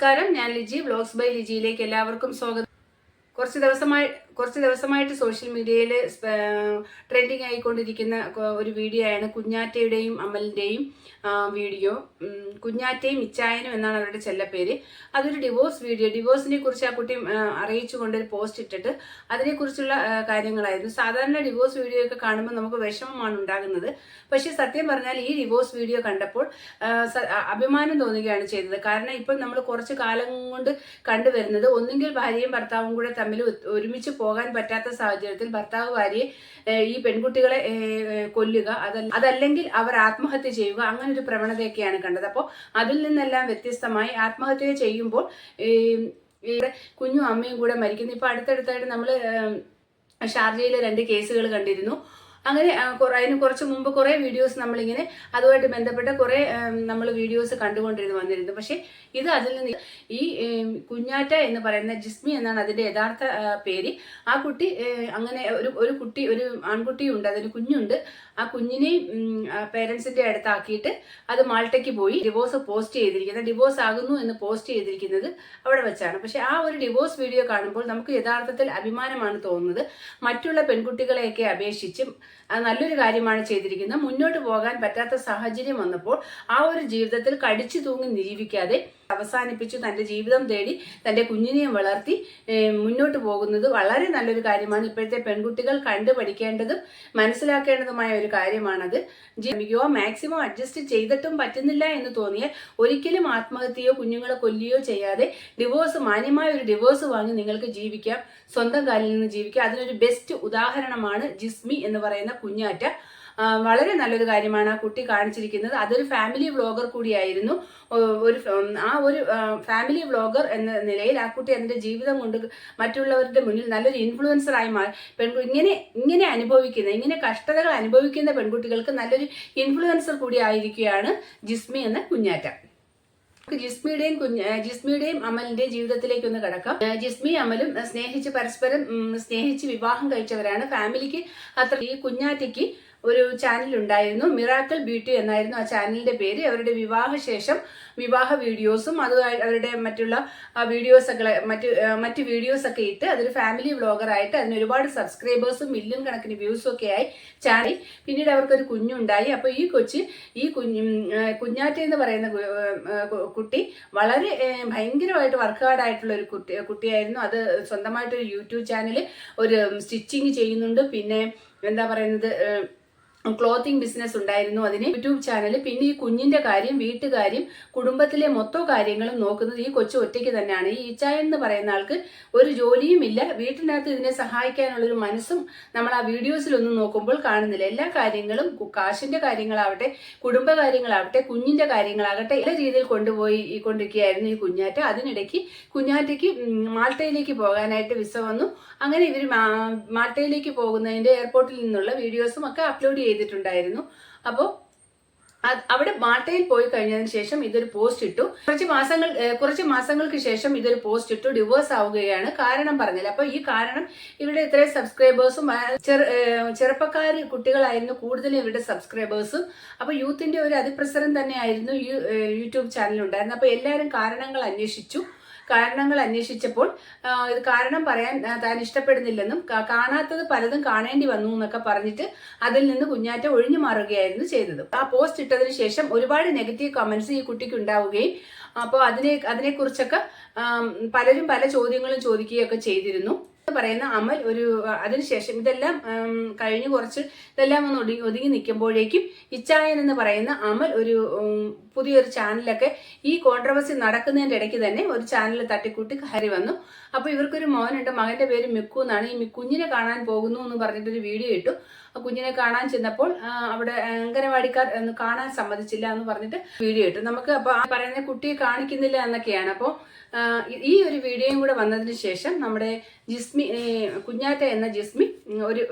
നമസ്കാരം. ഞാൻ Liji vlogs by ലിജിയിലേക്ക് എല്ലാവർക്കും സ്വാഗതം. കുറച്ച് ദിവസമായി കുറച്ച് ദിവസമായിട്ട് സോഷ്യൽ മീഡിയയിൽ ട്രെൻഡിങ് ആയിക്കൊണ്ടിരിക്കുന്ന ഒരു വീഡിയോ ആണ് കുഞ്ഞാറ്റയുടെയും അമലിന്റെയും വീഡിയോ കുഞ്ഞാറ്റയും ഇച്ചായനും എന്നാണ് അവരുടെ ചെല്ലപ്പേര് അതൊരു ഡിവോഴ്സ് വീഡിയോ ഡിവോഴ്സിനെ കുറിച്ച് ആ കുട്ടി അറിയിച്ചുകൊണ്ട് ഒരു പോസ്റ്റ് ഇട്ടിട്ട് അതിനെക്കുറിച്ചുള്ള കാര്യങ്ങളായിരുന്നു. സാധാരണ ഡിവോഴ്സ് വീഡിയോ ഒക്കെ കാണുമ്പോൾ നമുക്ക് വിഷമമാണ് ഉണ്ടാകുന്നത്. പക്ഷേ സത്യം പറഞ്ഞാൽ ഈ ഡിവോഴ്സ് വീഡിയോ കണ്ടപ്പോൾ അഭിമാനം തോന്നുകയാണ് ചെയ്തത്. കാരണം ഇപ്പം നമ്മൾ കുറച്ച് കാലം കൊണ്ട് കണ്ടുവരുന്നത് ഒന്നുകിൽ ഭാര്യയും ഭർത്താവും കൂടെ തമ്മിൽ ഒരുമിച്ച് ഒരുമിച്ച് പോകാൻ പറ്റാത്ത സാഹചര്യത്തിൽ ഭർത്താവ് ഭാര്യയെ ഈ പെൺകുട്ടികളെ കൊല്ലുക അതല്ല അതല്ലെങ്കിൽ അവർ ആത്മഹത്യ ചെയ്യുക അങ്ങനെ ഒരു പ്രവണതയൊക്കെയാണ് കണ്ടത്. അപ്പോൾ അതിൽ നിന്നെല്ലാം വ്യത്യസ്തമായി ആത്മഹത്യ ചെയ്യുമ്പോൾ കുഞ്ഞും അമ്മയും കൂടെ മരിക്കുന്നു. ഇപ്പൊ അടുത്തടുത്തായിട്ട് നമ്മൾ ഷാർജയിലെ രണ്ട് കേസുകൾ കണ്ടിരുന്നു. അങ്ങനെ അതിന് കുറച്ച് മുമ്പ് കുറേ വീഡിയോസ് നമ്മളിങ്ങനെ അതുമായിട്ട് ബന്ധപ്പെട്ട കുറേ നമ്മൾ വീഡിയോസ് കണ്ടുകൊണ്ടിരുന്നു വന്നിരുന്നു. പക്ഷേ ഇത് അതിൽ നിന്ന് ഈ കുഞ്ഞാറ്റ എന്ന് പറയുന്ന ജിസ്മി എന്നാണ് അതിന്റെ യഥാർത്ഥ പേര്. ആ കുട്ടി അങ്ങനെ ഒരു ഒരു കുട്ടി ഒരു ആൺകുട്ടിയുണ്ട് അതൊരു കുഞ്ഞുണ്ട്. ആ കുഞ്ഞിനെയും പേരൻസിന്റെ അടുത്താക്കിയിട്ട് അത് മാൾട്ടയ്ക്ക് പോയി ഡിവോഴ്സ് പോസ്റ്റ് ചെയ്തിരിക്കുന്നത് ഡിവോഴ്സ് ആകുന്നു എന്ന് പോസ്റ്റ് ചെയ്തിരിക്കുന്നത് അവിടെ വെച്ചാണ്. പക്ഷേ ആ ഒരു ഡിവോഴ്സ് വീഡിയോ കാണുമ്പോൾ നമുക്ക് യഥാർത്ഥത്തിൽ അഭിമാനമാണ് തോന്നുന്നത്. മറ്റുള്ള പെൺകുട്ടികളെയൊക്കെ അപേക്ഷിച്ച് നല്ലൊരു കാര്യമാണ് ചെയ്തിരിക്കുന്നത്. മുന്നോട്ട് പോകാൻ പറ്റാത്ത സാഹചര്യം വന്നപ്പോൾ ആ ഒരു ജീവിതത്തിൽ കടിച്ചു തൂങ്ങി ജീവിക്കാതെ അവസാനിപ്പിച്ചു തന്റെ ജീവിതം തേടി തന്റെ കുഞ്ഞിനെയും വളർത്തി മുന്നോട്ട് പോകുന്നത് വളരെ നല്ലൊരു കാര്യമാണ്. ഇപ്പോഴത്തെ പെൺകുട്ടികൾ കണ്ടുപഠിക്കേണ്ടതും മനസ്സിലാക്കേണ്ടതുമായ ഒരു കാര്യമാണത്. ജീവിക്കുകയോ മാക്സിമം അഡ്ജസ്റ്റ് ചെയ്തിട്ടും പറ്റുന്നില്ല എന്ന് തോന്നിയാൽ ഒരിക്കലും ആത്മഹത്യയോ കുഞ്ഞുങ്ങളെ കൊല്ലുകയോ ചെയ്യാതെ ഡിവോഴ്സ് മാന്യമായ ഒരു ഡിവോഴ്സ് വാങ്ങി നിങ്ങൾക്ക് ജീവിക്കാം. സ്വന്തം കാലിൽ നിന്ന് ജീവിക്കാം. അതിനൊരു ബെസ്റ്റ് ഉദാഹരണമാണ് ജിസ്മി എന്ന് പറയുന്ന കുഞ്ഞാറ്റ. വളരെ നല്ലൊരു കാര്യമാണ് ആ കുട്ടി കാണിച്ചിരിക്കുന്നത്. അതൊരു ഫാമിലി വ്ളോഗർ കൂടിയായിരുന്നു. ഒരു ആ ഒരു ഫാമിലി വ്ളോഗർ എന്ന നിലയിൽ ആ കുട്ടി അതിന്റെ ജീവിതം കൊണ്ട് മറ്റുള്ളവരുടെ മുന്നിൽ നല്ലൊരു ഇൻഫ്ലുവൻസർ ആയി മാറി. പെൺകുട്ടി ഇങ്ങനെ ഇങ്ങനെ അനുഭവിക്കുന്ന ഇങ്ങനെ കഷ്ടതകൾ അനുഭവിക്കുന്ന പെൺകുട്ടികൾക്ക് നല്ലൊരു ഇൻഫ്ലുവൻസർ കൂടിയായിരിക്കുകയാണ് ജിസ്മി എന്ന കുഞ്ഞാറ്റ. ജിസ്മിയുടെയും കുഞ്ഞ് ജിസ്മിയുടെയും അമലിന്റെയും ജീവിതത്തിലേക്ക് ഒന്ന് കടക്കാം. ജിസ്മി അമലും സ്നേഹിച്ച് പരസ്പരം സ്നേഹിച്ച് വിവാഹം കഴിച്ചവരാണ്. ഫാമിലിക്ക് അത്ര ഈ കുഞ്ഞാറ്റയ്ക്ക് ഒരു ചാനൽ ഉണ്ടായിരുന്നു. മിറാക്കിൾ ബ്യൂട്ടി എന്നായിരുന്നു ആ ചാനലിന്റെ പേര്. അവരുടെ വിവാഹശേഷം വിവാഹ വീഡിയോസും അത് അവരുടെ മറ്റുള്ള വീഡിയോസൊക്കെ മറ്റ് മറ്റു വീഡിയോസൊക്കെ ഇട്ട് അതൊരു ഫാമിലി വ്ളോഗറായിട്ട് അതിന് ഒരുപാട് സബ്സ്ക്രൈബേഴ്സും മില്യൺ കണക്കിന് വ്യൂസും ഒക്കെ ആയി ചാനൽ പിന്നീട് അവർക്കൊരു കുഞ്ഞുണ്ടായി. അപ്പോൾ ഈ കൊച്ച് ഈ കുഞ്ഞു കുഞ്ഞാറ്റ എന്ന് പറയുന്ന കുട്ടി വളരെ ഭയങ്കരമായിട്ട് വർക്ക് ഹാർഡ് ആയിട്ടുള്ള ഒരു കുട്ടി കുട്ടിയായിരുന്നു. അത് സ്വന്തമായിട്ടൊരു യൂട്യൂബ് ചാനൽ ഒരു സ്റ്റിച്ചിങ് ചെയ്യുന്നുണ്ട്. പിന്നെ എന്താ പറയുന്നത് ക്ലോത്തിങ് ബിസിനസ് ഉണ്ടായിരുന്നു അതിന്. യൂട്യൂബ് ചാനൽ പിന്നെ ഈ കുഞ്ഞിന്റെ കാര്യം വീട്ടുകാര്യം കുടുംബത്തിലെ മൊത്തം കാര്യങ്ങളും നോക്കുന്നത് ഈ കൊച്ചു ഒറ്റയ്ക്ക് തന്നെയാണ്. ഈ ഇച്ചായൻ എന്ന് പറയുന്ന ആൾക്ക് ഒരു ജോലിയും ഇല്ല. വീട്ടിനകത്ത് ഇതിനെ സഹായിക്കാനുള്ള ഒരു മനസ്സും നമ്മൾ ആ വീഡിയോസിലൊന്നും നോക്കുമ്പോൾ കാണുന്നില്ല. എല്ലാ കാര്യങ്ങളും കാശിന്റെ കാര്യങ്ങളാവട്ടെ കുടുംബ കാര്യങ്ങളാവട്ടെ കുഞ്ഞിന്റെ കാര്യങ്ങളാകട്ടെ എല്ലാ രീതിയിൽ കൊണ്ടുപോയി കൊണ്ടിരിക്കുകയായിരുന്നു ഈ കുഞ്ഞാറ്റ. അതിനിടയ്ക്ക് കുഞ്ഞാറ്റയ്ക്ക് മാൾട്ടയിലേക്ക് പോകാനായിട്ട് വിസ വന്നു. അങ്ങനെ ഇവർ മാൾട്ടയിലേക്ക് പോകുന്നതിന്റെ എയർപോർട്ടിൽ നിന്നുള്ള വീഡിയോസും ഒക്കെ അപ്ലോഡ് ചെയ്തിട്ടുണ്ടായിരുന്നു. അപ്പോൾ അവിടെ മാട്ടയിൽ പോയി കഴിഞ്ഞതിന് ശേഷം ഇതൊരു പോസ്റ്റ് ഇട്ടു. കുറച്ച് മാസങ്ങൾ കുറച്ച് മാസങ്ങൾക്ക് ശേഷം ഇതൊരു പോസ്റ്റ് ഇട്ടു. ഡിവോഴ്സ് ആവുകയാണ് കാരണം പറഞ്ഞില്ല അപ്പൊ ഈ കാരണം ഇവരുടെ ഇത്രയും സബ്സ്ക്രൈബേഴ്സും ചെറുപ്പക്കാർ കുട്ടികളായിരുന്നു കൂടുതലും ഇവരുടെ സബ്സ്ക്രൈബേഴ്സും അപ്പൊ യൂത്തിന്റെ ഒരു അതിപ്രസരം തന്നെയായിരുന്നു യൂട്യൂബ് ചാനൽ ഉണ്ടായിരുന്നത്. അപ്പൊ എല്ലാവരും കാരണങ്ങൾ അന്വേഷിച്ചു. കാരണങ്ങൾ അന്വേഷിച്ചപ്പോൾ ഇത് കാരണം പറയാൻ താൻ ഇഷ്ടപ്പെടുന്നില്ലെന്നും കാണാത്തത് പലതും കാണേണ്ടി വന്നു എന്നൊക്കെ പറഞ്ഞിട്ട് അതിൽ നിന്ന് കുഞ്ഞാറ്റ ഒഴിഞ്ഞു മാറുകയായിരുന്നു ചെയ്തത്. ആ പോസ്റ്റ് ഇട്ടതിന് ശേഷം ഒരുപാട് നെഗറ്റീവ് കമന്റ്സ് ഈ കുട്ടിക്ക് ഉണ്ടാവുകയും അപ്പോൾ അതിനെ അതിനെക്കുറിച്ചൊക്കെ പലരും പല ചോദ്യങ്ങളും ചോദിക്കുകയൊക്കെ ചെയ്തിരുന്നു. പറയുന്ന അമൽ ഒരു അതിനുശേഷം ഇതെല്ലാം കഴിഞ്ഞ് കുറച്ച് ഇതെല്ലാം ഒന്ന് ഒടുങ്ങി ഒതുങ്ങി നിൽക്കുമ്പോഴേക്കും ഇച്ചായൻ എന്ന് പറയുന്ന അമൽ ഒരു പുതിയൊരു ചാനലൊക്കെ ഈ കോൺട്രവേഴ്സി നടക്കുന്നതിന്റെ ഇടയ്ക്ക് തന്നെ ഒരു ചാനൽ തട്ടിക്കൂട്ടി കയറി വന്നു. അപ്പോൾ ഇവർക്കൊരു മോനുണ്ട് മകന്റെ പേര് മിക്കു എന്നാണ്. ഈ കുഞ്ഞിനെ കാണാൻ പോകുന്നു എന്ന് പറഞ്ഞിട്ടൊരു വീഡിയോ ഇട്ടു. ആ കുഞ്ഞിനെ കാണാൻ ചെന്നപ്പോൾ അവിടെ അംഗനവാടിക്കാർ ഒന്ന് കാണാൻ സമ്മതിച്ചില്ല എന്ന് പറഞ്ഞിട്ട് വീഡിയോ ഇട്ടു. നമുക്ക് അപ്പോൾ ആ പറയുന്ന കുട്ടിയെ കാണിക്കുന്നില്ല എന്നൊക്കെയാണ്. അപ്പോൾ ഈ ഒരു വീഡിയോയും കൂടെ വന്നതിന് ശേഷം നമ്മുടെ ജിസ്മി ഏ, കുഞ്ഞാറ്റ എന്ന ജിസ്മി ഒരു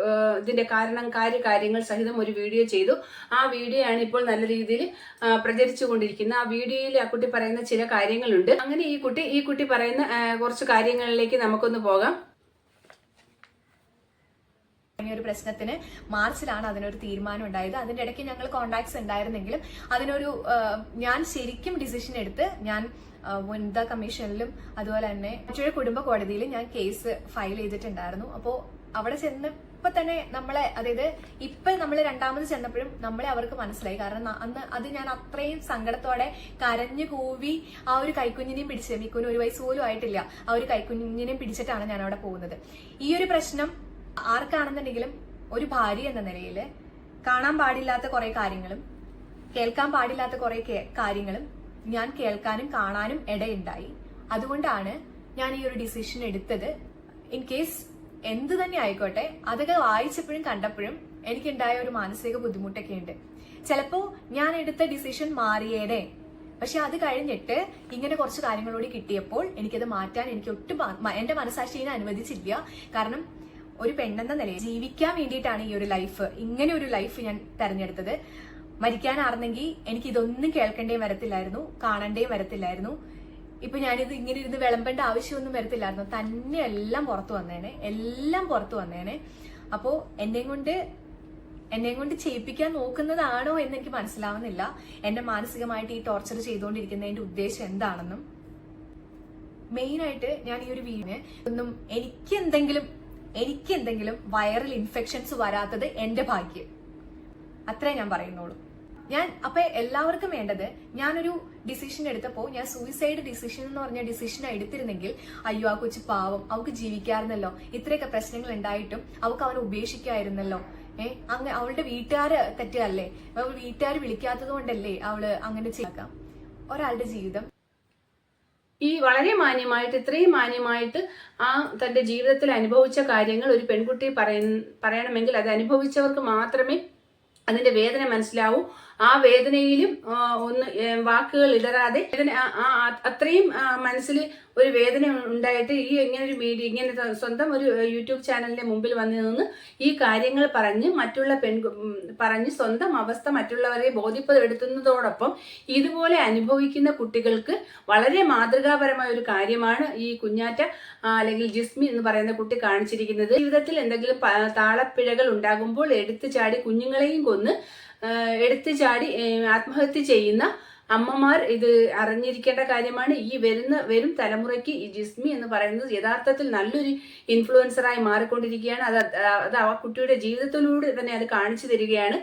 ഇതിന്റെ കാരണം കാര്യ കാര്യങ്ങൾ സഹിതം ഒരു വീഡിയോ ചെയ്തു. ആ വീഡിയോ ആണ് ഇപ്പോൾ നല്ല രീതിയിൽ പ്രചരിച്ചു കൊണ്ടിരിക്കുന്നത് ആ വീഡിയോയിൽ ആ കുട്ടി പറയുന്ന ചില കാര്യങ്ങളുണ്ട്. അങ്ങനെ ഈ കുട്ടി ഈ കുട്ടി പറയുന്ന കുറച്ച് കാര്യങ്ങളിലേക്ക് നമുക്കൊന്ന് പോകാം. ഒരു പ്രശ്നത്തിന് മാർച്ചിലാണ് അതിനൊരു തീരുമാനം ഉണ്ടായത്. അതിന്റെ ഇടയ്ക്ക് ഞങ്ങൾ കോണ്ടാക്ട്സ് ഉണ്ടായിരുന്നെങ്കിലും അതിനൊരു ഞാൻ ശരിക്കും ഡിസിഷൻ എടുത്ത് ഞാൻ വനിതാ കമ്മീഷനിലും അതുപോലെ തന്നെ മറ്റൊരു കുടുംബ കോടതിയിലും ഞാൻ കേസ് ഫയൽ ചെയ്തിട്ടുണ്ടായിരുന്നു. അപ്പോൾ അവിടെ ചെന്ന് ഇപ്പൊ തന്നെ നമ്മളെ അതായത് ഇപ്പൊ നമ്മൾ രണ്ടാമത് ചെന്നപ്പോഴും നമ്മളെ അവർക്ക് മനസ്സിലായി. കാരണം അന്ന് അത് ഞാൻ അത്രയും സങ്കടത്തോടെ കരഞ്ഞു കൂവി ആ ഒരു കൈക്കുഞ്ഞിനെയും പിടിച്ച് മിക്കുന് ഒരു വയസ്സ് പോലും ആയിട്ടില്ല. ആ ഒരു കൈക്കുഞ്ഞിനെയും പിടിച്ചിട്ടാണ് ഞാൻ അവിടെ പോകുന്നത്. ഈ ഒരു പ്രശ്നം ആർക്കാണെന്നുണ്ടെങ്കിലും ഒരു ഭാര്യ എന്ന നിലയിൽ കാണാൻ പാടില്ലാത്ത കുറെ കാര്യങ്ങളും കേൾക്കാൻ പാടില്ലാത്ത കുറെ കാര്യങ്ങളും ഞാൻ കേൾക്കാനും കാണാനും ഇടയുണ്ടായി. അതുകൊണ്ടാണ് ഞാൻ ഈ ഒരു ഡിസിഷൻ എടുത്തത്. ഇൻ കേസ് എന്ത് തന്നെ ആയിക്കോട്ടെ അതൊക്കെ വായിച്ചപ്പോഴും കണ്ടപ്പോഴും എനിക്കുണ്ടായ ഒരു മാനസിക ബുദ്ധിമുട്ടൊക്കെ ഉണ്ട് ചിലപ്പോ ഞാൻ എടുത്ത ഡിസിഷൻ മാറിയേനെ. പക്ഷെ അത് കഴിഞ്ഞിട്ട് ഇങ്ങനെ കുറച്ച് കാര്യങ്ങളോട് കിട്ടിയപ്പോൾ എനിക്കത് മാറ്റാൻ എനിക്ക് ഒട്ടും എന്റെ മനസാക്ഷിനെ അനുവദിച്ചില്ല. കാരണം ഒരു പെണ്ണെന്ന നിലയിൽ ജീവിക്കാൻ വേണ്ടിയിട്ടാണ് ഈ ഒരു ലൈഫ് ഇങ്ങനെ ഒരു ലൈഫ് ഞാൻ തെരഞ്ഞെടുത്തത്. മരിക്കാനാർന്നെങ്കിൽ എനിക്ക് ഇതൊന്നും കേൾക്കേണ്ടേ വരത്തില്ലായിരുന്നു കാണണ്ടേ വരത്തില്ലായിരുന്നു. ഇപ്പൊ ഞാനിത് ഇങ്ങനെ ഇരുന്ന് വിളമ്പേണ്ട ആവശ്യമൊന്നും വരത്തില്ലായിരുന്നു. തന്നെ എല്ലാം പുറത്തു വന്നേനെ എല്ലാം പുറത്തു വന്നേനെ. അപ്പോ എന്നെയും കൊണ്ട് എന്നെയും കൊണ്ട് ചെയ്യിപ്പിക്കാൻ നോക്കുന്നതാണോ എന്ന് എനിക്ക് മനസ്സിലാവുന്നില്ല. എന്നെ മാനസികമായിട്ട് ഈ ടോർച്ചർ ചെയ്തുകൊണ്ടിരിക്കുന്നതിന്റെ ഉദ്ദേശം എന്താണെന്നും. മെയിൻ ആയിട്ട് ഞാൻ ഈ ഒരു വീടിന് ഒന്നും എനിക്ക് എന്തെങ്കിലും എനിക്ക് എന്തെങ്കിലും വൈറൽ ഇൻഫെക്ഷൻസ് വരാത്തത് എന്റെ ഭാഗ്യം. അത്രേ ഞാൻ പറയുന്നുള്ളൂ. ഞാൻ അപ്പൊ എല്ലാവർക്കും വേണ്ടത് ഞാനൊരു ഡിസിഷൻ എടുത്തപ്പോൾ ഞാൻ സൂയിസൈഡ് ഡിസിഷൻ എന്ന് പറഞ്ഞ ഡിസിഷൻ എടുത്തിരുന്നെങ്കിൽ അയ്യോ ആ കൊച്ചു പാവം അവൾക്ക് ജീവിക്കാറുന്നല്ലോ ഇത്രയൊക്കെ പ്രശ്നങ്ങൾ ഉണ്ടായിട്ടും അവൾക്ക് അവനെ ഉപേക്ഷിക്കായിരുന്നല്ലോ. ഏ അങ്ങ് അവളുടെ വീട്ടുകാര് തെറ്റല്ലേ? അവൾ വീട്ടുകാർ വിളിക്കാത്തത് കൊണ്ടല്ലേ അവൾ അങ്ങനെ ചെയ്യാം ഒരാളുടെ ജീവിതം. ഈ വളരെ മാന്യമായിട്ട് ഇത്രയും മാന്യമായിട്ട് ആ തന്റെ ജീവിതത്തിൽ അനുഭവിച്ച കാര്യങ്ങൾ ഒരു പെൺകുട്ടി പറയ പറയണമെങ്കിൽ അത് അനുഭവിച്ചവർക്ക് മാത്രമേ അതിന്റെ വേദന മനസ്സിലാവൂ. ആ വേദനയിലും ഒന്ന് വാക്കുകൾ ഇടരാതെ വേദന അത്രയും മനസ്സിൽ ഒരു വേദന ഉണ്ടായിട്ട് ഈ ഇങ്ങനെ ഒരു മീഡിയ ഇങ്ങനെ സ്വന്തം ഒരു യൂട്യൂബ് ചാനലിന്റെ മുമ്പിൽ വന്ന് നിന്ന് ഈ കാര്യങ്ങൾ പറഞ്ഞ് മറ്റുള്ള പെൺ പറഞ്ഞ് സ്വന്തം അവസ്ഥ മറ്റുള്ളവരെ ബോധ്യപ്പെടുത്തുന്നതോടൊപ്പം ഇതുപോലെ അനുഭവിക്കുന്ന കുട്ടികൾക്ക് വളരെ മാതൃകാപരമായ ഒരു കാര്യമാണ് ഈ കുഞ്ഞാറ്റ അല്ലെങ്കിൽ ജിസ്മി എന്ന് പറയുന്ന കുട്ടി കാണിച്ചിരിക്കുന്നത്. ജീവിതത്തിൽ എന്തെങ്കിലും താളപ്പിഴകൾ ഉണ്ടാകുമ്പോൾ എടുത്തു ചാടി കുഞ്ഞുങ്ങളെയും കൊന്ന് എടുത്തു ചാടി ആത്മഹത്യ ചെയ്യുന്ന അമ്മമാർ ഇത് അറിഞ്ഞിരിക്കേണ്ട കാര്യമാണ്. ഈ വരുന്ന വരും തലമുറയ്ക്ക് ഈ ജിസ്മി എന്ന് പറയുന്നത് യഥാർത്ഥത്തിൽ നല്ലൊരു ഇൻഫ്ലുവൻസറായി മാറിക്കൊണ്ടിരിക്കുകയാണ്. അത് അത് ആ കുട്ടിയുടെ ജീവിതത്തിലൂടെ തന്നെ അത് കാണിച്ചു തരികയാണ്.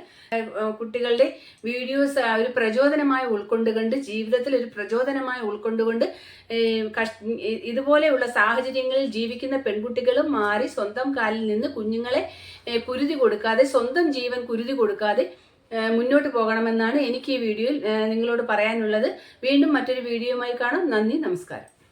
കുട്ടികളുടെ വീഡിയോസ് ഒരു പ്രചോദനമായി ഉൾക്കൊണ്ടുകൊണ്ട് ജീവിതത്തിൽ ഒരു പ്രചോദനമായി ഉൾക്കൊണ്ടുകൊണ്ട് ഇതുപോലെയുള്ള സാഹചര്യങ്ങളിൽ ജീവിക്കുന്ന പെൺകുട്ടികളും മാറി സ്വന്തം കാലിൽ നിന്ന് കുഞ്ഞുങ്ങളെ കുരുതി കൊടുക്കാതെ സ്വന്തം ജീവൻ കുരുതി കൊടുക്കാതെ മുന്നോട്ട് പോകണമെന്നാണ് എനിക്ക് ഈ വീഡിയോയിൽ നിങ്ങളോട് പറയാനുള്ളത്. വീണ്ടും മറ്റൊരു വീഡിയോയുമായി കാണാം. നന്ദി നമസ്കാരം.